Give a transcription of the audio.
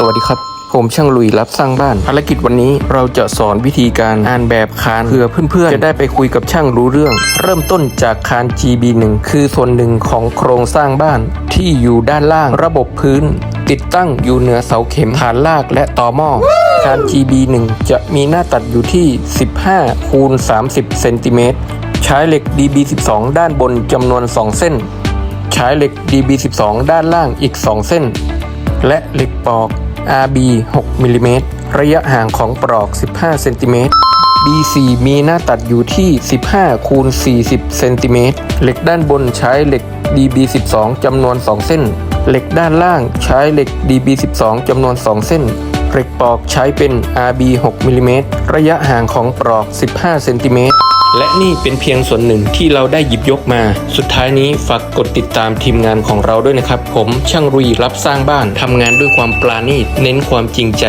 สวัสดีครับ ผมช่างลุยรับสร้างบ้าน ภารกิจวันนี้เราจะสอนวิธีการอ่านแบบคานเพื่อเพื่อนๆ จะได้ไปคุยกับช่างรู้เรื่อง เริ่มต้นจากคาน GB1 คือส่วนหนึ่งของโครงสร้างบ้านที่อยู่ด้านล่างระบบพื้น ติดตั้งอยู่เหนือเสาเข็มฐานลากและต่อหม้อคาน GB1 จะมีหน้าตัดอยู่ที่ 15คูณ30เซนติเมตรใช้เหล็ก DB12 ด้านบนจำนวน 2 เส้น ใช้เหล็ก DB12 ด้านล่างอีก 2 เส้น และเหล็กปอก RB 6มิลลิเมตรระยะห่างของปลอก 15 เซนติเมตร B4 มีหน้าตัดอยู่ที่ 15 คูณ 40 เซนติเมตร เหล็กด้านบนใช้เหล็ก DB12 จำนวน 2 เส้น เหล็กด้านล่างใช้เหล็ก DB12 จำนวน 2 เส้น เหล็กปอกใช้เป็น RB 6มิลลิเมตรระยะห่างของปลอก 15 เซนติเมตรและนี่เป็นเพียงส่วนหนึ่งที่เราได้หยิบยกมา สุดท้ายนี้ฝากกดติดตามทีมงานของเราด้วยนะครับ ผมช่างรุยรับสร้างบ้านทำงานด้วยความปราณีตเน้นความจริงใจ